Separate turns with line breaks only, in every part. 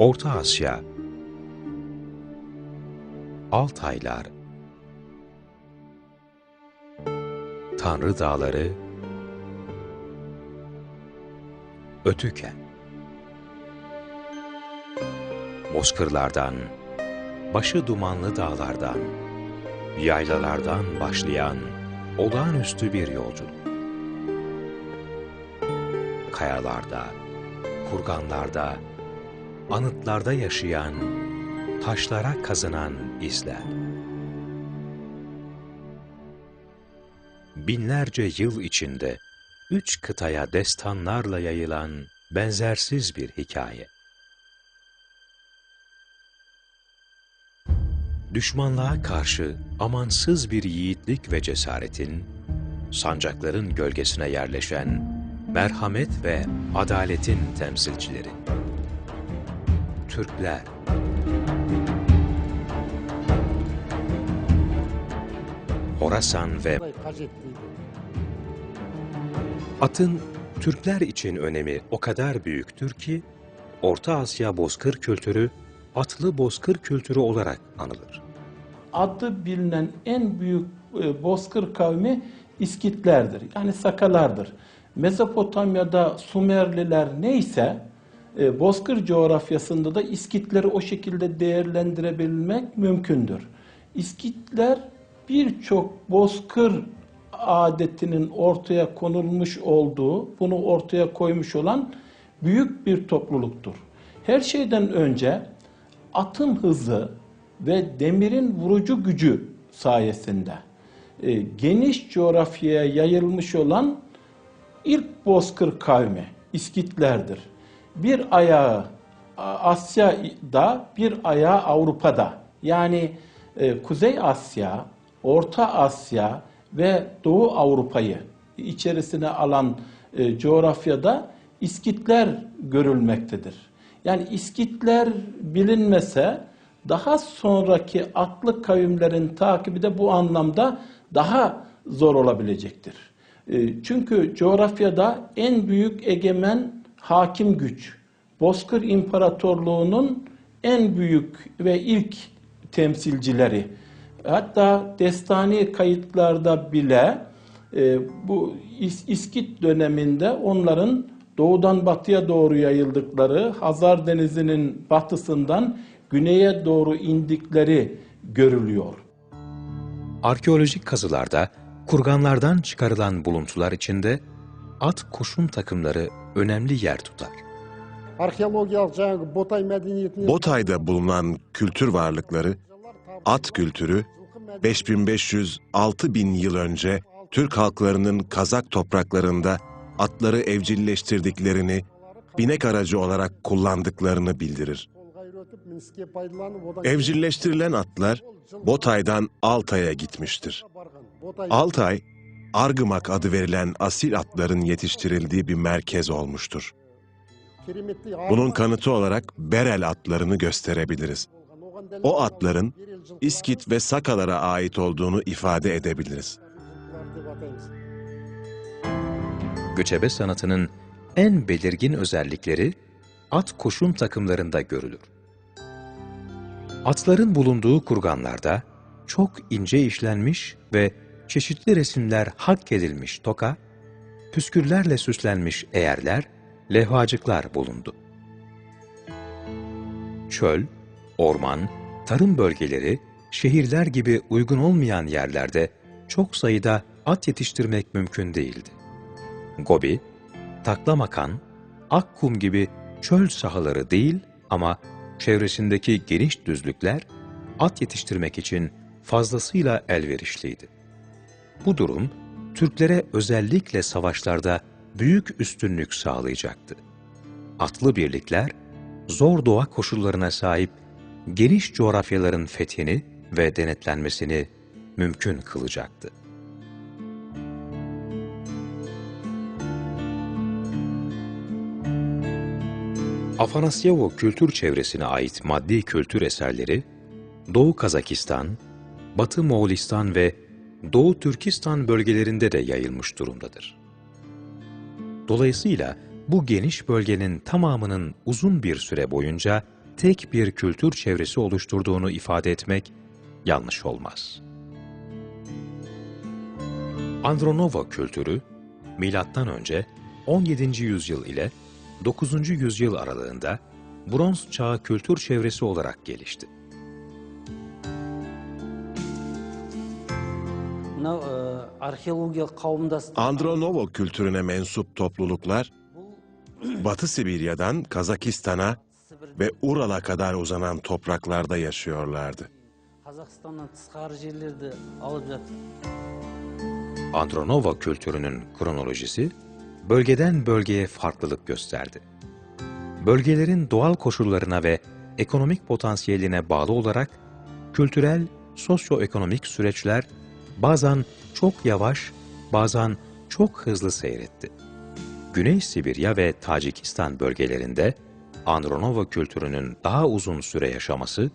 Orta Asya. Altaylar. Tanrı Dağları. Ötüken Bozkırlardan, başı dumanlı dağlardan, yaylalardan başlayan olağanüstü bir yolculuk. Kayalarda, kurganlarda, anıtlarda yaşayan, taşlara kazınan izler. Binlerce yıl içinde üç kıtaya destanlarla yayılan benzersiz bir hikaye. Düşmanlığa karşı amansız bir yiğitlik ve cesaretin, sancakların gölgesine yerleşen merhamet ve adaletin temsilcileri. Türkler Horasan ve atın Türkler için önemi o kadar büyüktür ki, Orta Asya bozkır kültürü, atlı bozkır kültürü olarak anılır.
Adı bilinen en büyük e, bozkır kavmi İskitlerdir. Yani Sakalardır. Mezopotamya'da Sumerliler neyse, e, bozkır coğrafyasında da İskitleri o şekilde değerlendirebilmek mümkündür. İskitler birçok bozkır adetinin ortaya konulmuş olduğu, bunu ortaya koymuş olan büyük bir topluluktur. Her şeyden önce atın hızı ve demirin vurucu gücü sayesinde e, geniş coğrafyaya yayılmış olan ilk bozkır kavmi İskitlerdir. Bir ayağı Asya'da, bir ayağı Avrupa'da. Yani e, Kuzey Asya, Orta Asya ve Doğu Avrupa'yı içerisine alan e, coğrafyada İskitler görülmektedir. Yani İskitler bilinmese daha sonraki atlı kavimlerin takibi de bu anlamda daha zor olabilecektir. E, çünkü coğrafyada en büyük egemen hakim güç, Bozkır İmparatorluğu'nun en büyük ve ilk temsilcileri. Hatta destani kayıtlarda bile e, bu İs İskit döneminde onların doğudan batıya doğru yayıldıkları, Hazar Denizi'nin batısından güneye doğru indikleri görülüyor.
Arkeolojik kazılarda kurganlardan çıkarılan buluntular içinde at kuşun takımları önemli yer tutar.
Botay'da bulunan kültür varlıkları, at kültürü 5500-6000 yıl önce Türk halklarının Kazak topraklarında atları evcilleştirdiklerini, binek aracı olarak kullandıklarını bildirir. Evcilleştirilen atlar Botay'dan Altay'a gitmiştir. Altay, Argımak adı verilen asil atların yetiştirildiği bir merkez olmuştur. Bunun kanıtı olarak Berel atlarını gösterebiliriz. O atların İskit ve Sakalara ait olduğunu ifade edebiliriz.
Göçebe sanatının en belirgin özellikleri at kuşun takımlarında görülür. Atların bulunduğu kurganlarda çok ince işlenmiş ve çeşitli resimler hak edilmiş toka, püsküllerle süslenmiş eğerler, levhacıklar bulundu. Çöl, orman, tarım bölgeleri, şehirler gibi uygun olmayan yerlerde çok sayıda at yetiştirmek mümkün değildi. Gobi, Taklamakan, Akkum gibi çöl sahaları değil ama çevresindeki geniş düzlükler at yetiştirmek için fazlasıyla elverişliydi. Bu durum Türklere özellikle savaşlarda büyük üstünlük sağlayacaktı. Atlı birlikler zor doğa koşullarına sahip geniş coğrafyaların fethini ve denetlenmesini mümkün kılacaktı. Afanasyevo kültür çevresine ait maddi kültür eserleri, Doğu Kazakistan, Batı Moğolistan ve Doğu Türkistan bölgelerinde de yayılmış durumdadır. Dolayısıyla bu geniş bölgenin tamamının uzun bir süre boyunca tek bir kültür çevresi oluşturduğunu ifade etmek yanlış olmaz. Andronova kültürü, milattan önce 17. yüzyıl ile 9. yüzyıl aralığında Bronz Çağı kültür çevresi olarak gelişti.
Andronovo kültürüne mensup topluluklar, Batı Sibirya'dan Kazakistan'a ve Ural'a kadar uzanan topraklarda yaşıyorlardı.
Andronova kültürünün kronolojisi bölgeden bölgeye farklılık gösterdi. Bölgelerin doğal koşullarına ve ekonomik potansiyeline bağlı olarak kültürel, sosyoekonomik süreçler bazen çok yavaş, bazen çok hızlı seyretti. Güney Sibirya ve Tacikistan bölgelerinde Andronova kültürünün daha uzun süre yaşaması,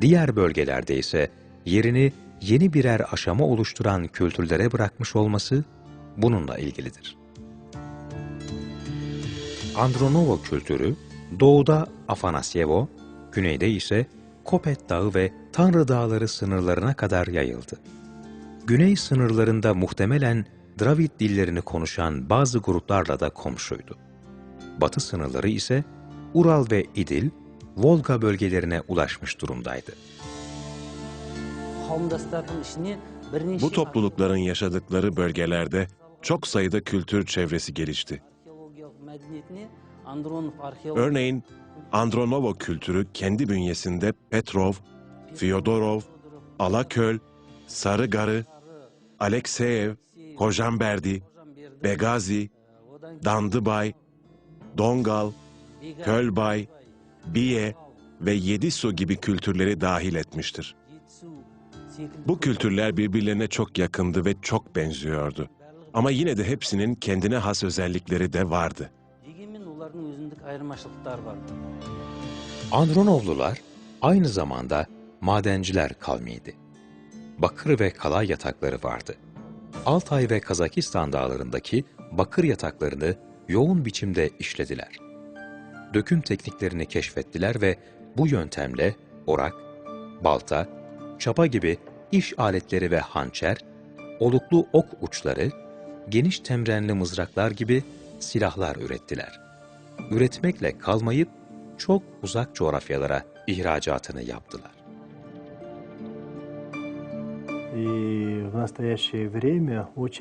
diğer bölgelerde ise yerini yeni birer aşama oluşturan kültürlere bırakmış olması bununla ilgilidir. Andronova kültürü doğuda Afanasyevo, güneyde ise Kopet Dağı ve Tanrı Dağları sınırlarına kadar yayıldı güney sınırlarında muhtemelen Dravid dillerini konuşan bazı gruplarla da komşuydu. Batı sınırları ise Ural ve İdil, Volga bölgelerine ulaşmış durumdaydı.
Bu toplulukların yaşadıkları bölgelerde çok sayıda kültür çevresi gelişti. Örneğin Andronovo kültürü kendi bünyesinde Petrov, Fyodorov, Alaköl, Sarıgarı, Alekseyev, Kojamberdi, Begazi, Dandıbay, Dongal, Kölbay, Biye ve Yedisu gibi kültürleri dahil etmiştir. Bu kültürler birbirlerine çok yakındı ve çok benziyordu. Ama yine de hepsinin kendine has özellikleri de vardı.
Andronovlular aynı zamanda madenciler kavmiydi. Bakır ve kalay yatakları vardı. Altay ve Kazakistan dağlarındaki bakır yataklarını yoğun biçimde işlediler. Döküm tekniklerini keşfettiler ve bu yöntemle orak, balta, çapa gibi iş aletleri ve hançer, oluklu ok uçları, geniş temrenli mızraklar gibi silahlar ürettiler. Üretmekle kalmayıp çok uzak coğrafyalara ihracatını yaptılar.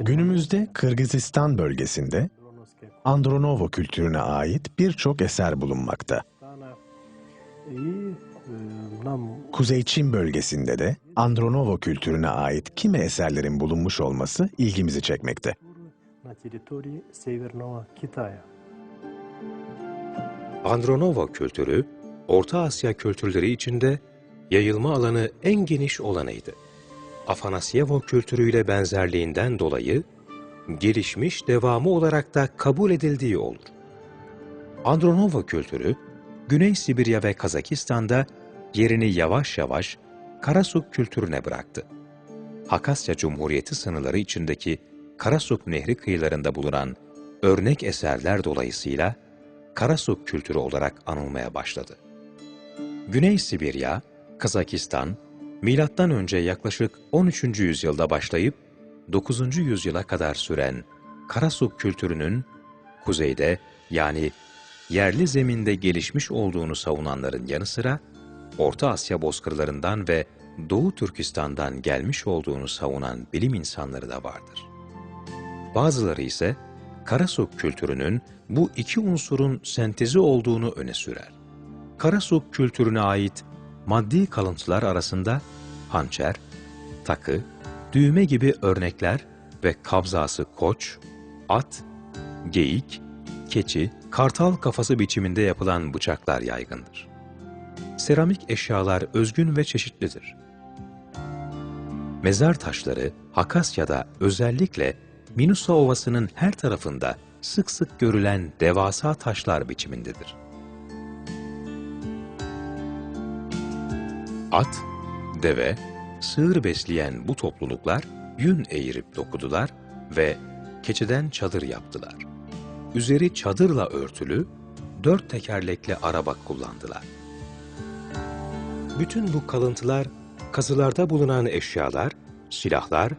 Günümüzde Kırgızistan bölgesinde Andronovo kültürüne ait birçok eser bulunmakta. Kuzey Çin bölgesinde de Andronovo kültürüne ait kimi eserlerin bulunmuş olması ilgimizi çekmekte.
Andronova kültürü, Orta Asya kültürleri içinde yayılma alanı en geniş olanıydı. Afanasyevo kültürüyle benzerliğinden dolayı gelişmiş devamı olarak da kabul edildiği olur. Andronova kültürü, Güney Sibirya ve Kazakistan'da yerini yavaş yavaş Karasuk kültürüne bıraktı. Hakasya Cumhuriyeti sınırları içindeki Karasuk Nehri kıyılarında bulunan örnek eserler dolayısıyla Karasuk kültürü olarak anılmaya başladı. Güney Sibirya, Kazakistan, milattan önce yaklaşık 13. yüzyılda başlayıp 9. yüzyıla kadar süren Karasuk kültürünün kuzeyde yani yerli zeminde gelişmiş olduğunu savunanların yanı sıra Orta Asya bozkırlarından ve Doğu Türkistan'dan gelmiş olduğunu savunan bilim insanları da vardır. Bazıları ise Karasuk kültürünün bu iki unsurun sentezi olduğunu öne sürer. Karasuk kültürüne ait maddi kalıntılar arasında hançer, takı, düğme gibi örnekler ve kabzası koç, at, geyik, keçi, kartal kafası biçiminde yapılan bıçaklar yaygındır. Seramik eşyalar özgün ve çeşitlidir. Mezar taşları Hakasya'da özellikle Minusa Ovası'nın her tarafında sık sık görülen devasa taşlar biçimindedir. At, deve, sığır besleyen bu topluluklar yün eğirip dokudular ve keçeden çadır yaptılar. Üzeri çadırla örtülü, dört tekerlekli araba kullandılar. Bütün bu kalıntılar, kazılarda bulunan eşyalar, silahlar,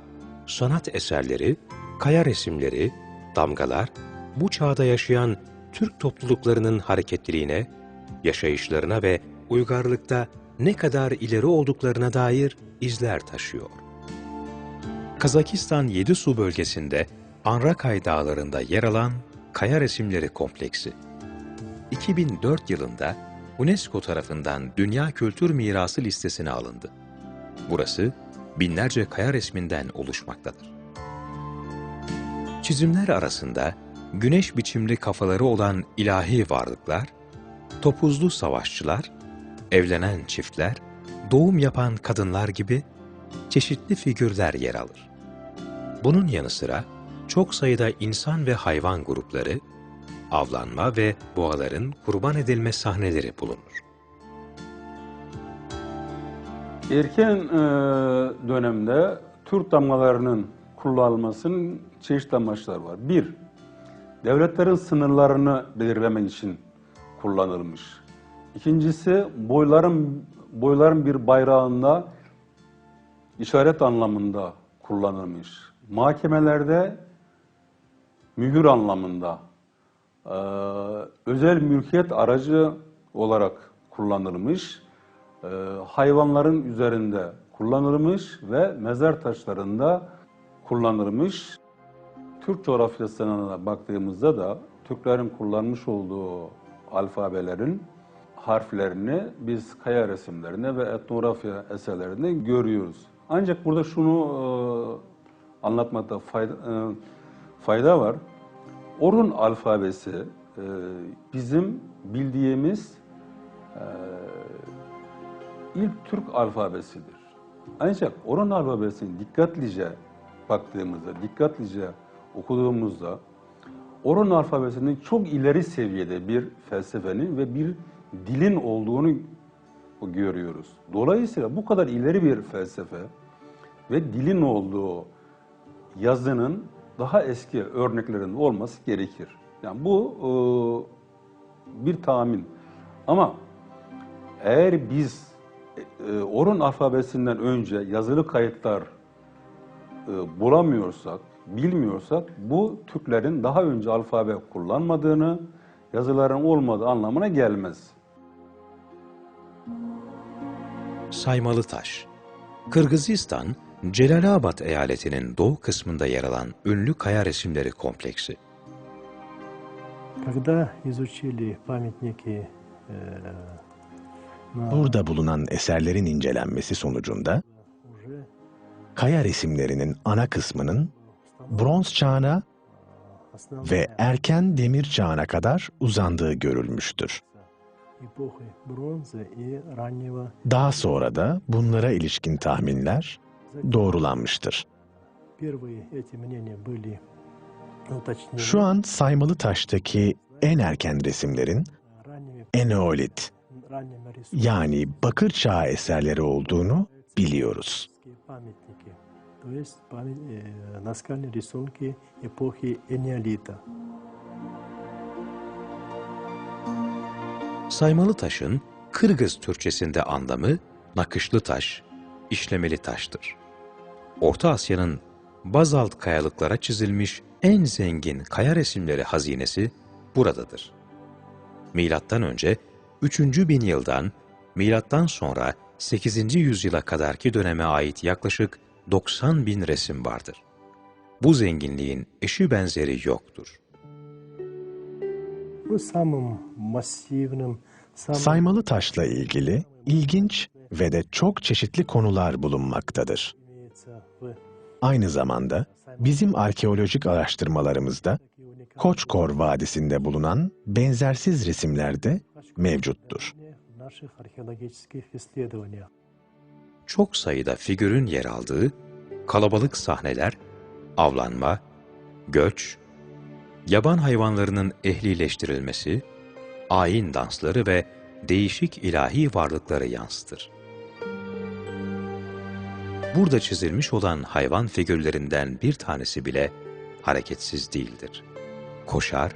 sanat eserleri, kaya resimleri, damgalar, bu çağda yaşayan Türk topluluklarının hareketliliğine, yaşayışlarına ve uygarlıkta ne kadar ileri olduklarına dair izler taşıyor. Kazakistan Yedisu bölgesinde Anrakay dağlarında yer alan Kaya Resimleri Kompleksi. 2004 yılında UNESCO tarafından Dünya Kültür Mirası listesine alındı. Burası binlerce kaya resminden oluşmaktadır. Çizimler arasında güneş biçimli kafaları olan ilahi varlıklar, topuzlu savaşçılar, evlenen çiftler, doğum yapan kadınlar gibi çeşitli figürler yer alır. Bunun yanı sıra çok sayıda insan ve hayvan grupları, avlanma ve boğaların kurban edilme sahneleri bulunur.
Erken e, dönemde Türk damgalarının kullanılmasının çeşitli amaçları var. Bir, devletlerin sınırlarını belirlemek için kullanılmış. İkincisi, boyların boyların bir bayrağında işaret anlamında kullanılmış. Mahkemelerde mühür anlamında, e, özel mülkiyet aracı olarak kullanılmış, e, hayvanların üzerinde kullanılmış ve mezar taşlarında kullanılmış. Türk coğrafyasına baktığımızda da Türklerin kullanmış olduğu alfabelerin harflerini biz kaya resimlerinde ve etnografya eserlerinde görüyoruz. Ancak burada şunu e, anlatmakta fayda, e, var. Orun alfabesi e, bizim bildiğimiz e, ilk Türk alfabesidir. Ancak Orun alfabesini dikkatlice baktığımızda, dikkatlice okuduğumuzda Orun alfabesinin çok ileri seviyede bir felsefenin ve bir dilin olduğunu görüyoruz. Dolayısıyla bu kadar ileri bir felsefe ve dilin olduğu yazının daha eski örneklerinde olması gerekir. Yani bu e, bir tahmin. Ama eğer biz e, Orun alfabesinden önce yazılı kayıtlar e, bulamıyorsak, bilmiyorsak bu Türklerin daha önce alfabe kullanmadığını, yazıların olmadığı anlamına gelmez.
Saymalıtaş. Kırgızistan, Celalabad eyaletinin doğu kısmında yer alan ünlü kaya resimleri kompleksi.
Burada bulunan eserlerin incelenmesi sonucunda kaya resimlerinin ana kısmının bronz çağına ve erken demir çağına kadar uzandığı görülmüştür. Daha sonra da bunlara ilişkin tahminler doğrulanmıştır.
Первые эти мнения были уточнены
Şu an saymalı taştaki en erken resimlerin
ранними,
Eneolit
ранними рисунками
yani bakır çağı eserleri olduğunu biliyoruz.
памятники. То есть память, э, наскальные рисунки эпохи энеолита.
Saymalı taşın Kırgız Türkçesinde anlamı nakışlı taş, işlemeli taştır. Orta Asya'nın bazalt kayalıklara çizilmiş en zengin kaya resimleri hazinesi buradadır. Milattan önce 3. bin yıldan, milattan sonra 8. yüzyıla kadarki döneme ait yaklaşık 90 bin resim vardır. Bu zenginliğin eşi benzeri yoktur.
Saymalı taşla ilgili ilginç ve de çok çeşitli konular bulunmaktadır. Aynı zamanda bizim arkeolojik araştırmalarımızda Koçkor Vadisi'nde bulunan benzersiz resimler de mevcuttur.
Çok sayıda figürün yer aldığı kalabalık sahneler, avlanma, göç, yaban hayvanlarının ehlileştirilmesi, ayin dansları ve değişik ilahi varlıkları yansıtır. Burada çizilmiş olan hayvan figürlerinden bir tanesi bile hareketsiz değildir. Koşar,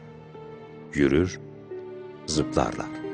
yürür, zıplarlar.